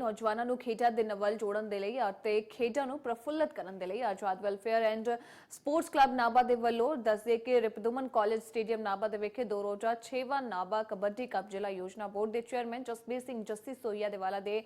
ਨੌਜਵਾਨਾਂ ਨੂੰ ਖੇਡਾਂ ਦੇ ਨਵਲ ਜੋੜਨ ਦੇ ਲਈ ਅਤੇ ਖੇਡਾਂ ਨੂੰ ਪ੍ਰਫੁੱਲਤ ਕਰਨ ਦੇ ਲਈ Azad welfare and sports club Nabha ਦੇ ਵੱਲੋਂ ਦੱਸਦੇ ਕਿ ਰਿਪਦਮਨ ਕਾਲਜ ਸਟੇਡੀਅਮ ਨਾਭਾ ਦੇ ਵਿਖੇ ਦੋ ਰੋਜ਼ਾ 6ਵਾਂ ਨਾਭਾ ਕਬੱਡੀ ਕੱਪ ਜ਼ਿਲ੍ਹਾ ਯੋਜਨਾ ਬੋਰਡ ਦੇ ਚੇਅਰਮੈਨ ਜਸਬੀਰ ਸਿੰਘ ਜੱਸੀ ਸੋਈਆ ਦੇ ਵਾਲਾ ਦੇ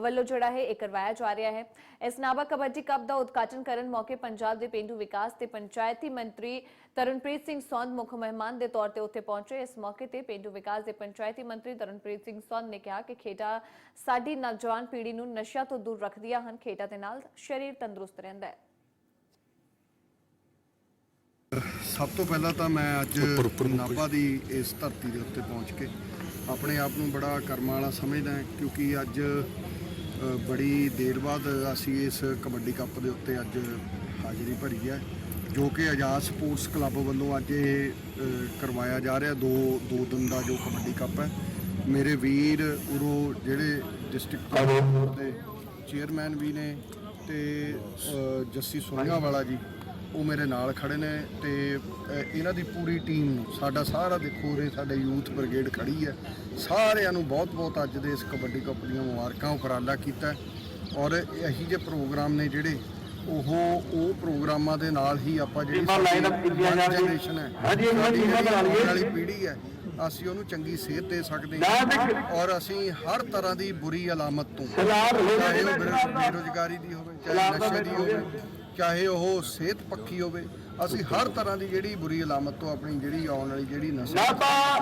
ਵੱਲੋਂ ਜਿਹੜਾ ਹੈ ਇਹ ਕਰਵਾਇਆ ਜਾ ਰਿਹਾ ਹੈ। ਇਸ ਨਾਭਾ ਕਬੱਡੀ ਕੱਪ ਦਾ ਉਦਘਾਟਨ ਕਰਨ ਮੌਕੇ ਪੰਜਾਬ ਦੇ ਪੇਂਡੂ ਵਿਕਾਸ ਤੇ ਪੰਚਾਇਤੀ ਮੰਤਰੀ ਤਰਨਪ੍ਰੀਤ ਸਿੰਘ ਸੌਂਦ ਮੁੱਖ ਮਹਿਮਾਨ ਦੇ ਤੌਰ ਤੇ ਉੱਥੇ ਪਹੁੰਚੇ। ਇਸ ਮੌਕੇ ਤੇ ਪੇਂਡੂ ਵਿਕਾਸ ਦੇ ਪੰਚਾਇਤੀ ਮੰਤਰੀ ਤਰਨਪ੍ਰੀਤ ਸਿੰਘ ਸੌਂਦ ਨੇ ਕਿਹਾ ਕਿ ਖੇਡਾਂ ਸਾਡੀ ਨੌਜਵਾਨ ਪੀੜ੍ਹੀ ਨੂੰ ਨਸ਼ਿਆਂ ਤੋਂ ਦੂਰ ਰੱਖਦੀਆਂ ਹਨ ਖੇਡਾਂ ਦੇ ਨਾਲ ਸਰੀਰ ਤੰਦਰੁਸਤ ਰਹਿੰਦਾ ਹੈ। ਸਭ ਤੋਂ ਪਹਿਲਾਂ ਤਾਂ ਮੈਂ ਅੱਜ ਨਾਭਾ ਦੀ ਇਸ ਧਰਤੀ ਦੇ ਉੱਤੇ ਪਹੁੰਚ ਕੇ ਆਪਣੇ ਆਪ ਨੂੰ ਬੜਾ ਕਰਮਾਂ ਵਾਲਾ ਸਮਝਦਾ ਹਾਂ ਕਿਉਂਕਿ ਅੱਜ ਬੜੀ ਦੇਰ ਬਾਅਦ ਅਸੀਂ ਇਸ ਕਬੱਡੀ ਕੱਪ ਦੇ ਉੱਤੇ ਅੱਜ ਹਾਜ਼ਰੀ ਭਰੀ ਹੈ ਜੋ ਕਿ ਆਜ਼ਾਦ ਸਪੋਰਟਸ ਕਲੱਬ ਵੱਲੋਂ ਅੱਜ ਇਹ ਕਰਵਾਇਆ ਜਾ ਰਿਹਾ ਦੋ ਦੋ ਦਿਨ ਦਾ ਜੋ ਕਬੱਡੀ ਕੱਪ ਹੈ। ਮੇਰੇ ਵੀਰ ਉਰੋ ਜਿਹੜੇ ਡਿਸਟ੍ਰਿਕਟ ਬੋਰਡ ਦੇ ਚੇਅਰਮੈਨ ਵੀ ਨੇ ਤੇ ਜੱਸੀ ਸੋਹੀਆਂ ਵਾਲਾ ਜੀ ਉਹ ਮੇਰੇ ਨਾਲ ਖੜੇ ਨੇ ਤੇ ਇਹਨਾਂ ਦੀ ਪੂਰੀ ਟੀਮ ਨੂੰ ਸਾਡਾ ਸਾਰਾ ਦੇਖੋ ਉਰੇ ਸਾਡੇ ਯੂਥ ਬ੍ਰਿਗੇਡ ਖੜੀ ਹੈ ਸਾਰਿਆਂ ਨੂੰ ਬਹੁਤ-ਬਹੁਤ ਅੱਜ ਦੇ ਇਸ ਕਬੱਡੀ ਕੱਪ ਦੀਆਂ ਮੁਬਾਰਕਾਂ ਉਪਰਾਲਾ ਕੀਤਾ। ਔਰ ਇਹੀ ਜਿਹੇ ਪ੍ਰੋਗਰਾਮ ਨੇ ਜਿਹੜੇ ਉਹ ਉਹ ਪ੍ਰੋਗਰਾਮਾਂ ਦੇ ਨਾਲ ਹੀ ਆਪਾਂ ਜਿਹੜੀ ਜਾ। ਜਨਰੇਸ਼ਨ ਹੈ ਹਾਂਜੀ, ਇਹਨਾਂ ਵਾਲੀ ਪੀੜ੍ਹੀ ਹੈ ਅਸੀਂ ਉਹਨੂੰ ਚੰਗੀ ਸਿਹਤ ਦੇ ਸਕਦੇ ਹਾਂ ਔਰ ਅਸੀਂ ਹਰ ਤਰ੍ਹਾਂ ਦੀ ਬੁਰੀ ਅਲਾਮਤ ਤੋਂ ਚਾਹੇ ਉਹ ਬੇਰੁਜ਼ਗਾਰੀ ਦੀ ਹੋਵੇ ਚਾਹੇ ਨਸ਼ੇ ਦੀ ਹੋਵੇ ਚਾਹੇ ਉਹ ਸਿਹਤ ਪੱਖੀ ਹੋਵੇ ਅਸੀਂ ਹਰ ਤਰ੍ਹਾਂ ਦੀ ਜਿਹੜੀ ਬੁਰੀ ਅਲਾਮਤ ਤੋਂ ਆਪਣੀ ਜਿਹੜੀ ਆਉਣ ਵਾਲੀ ਜਿਹੜੀ ਨਸਲ ਨਾਭਾ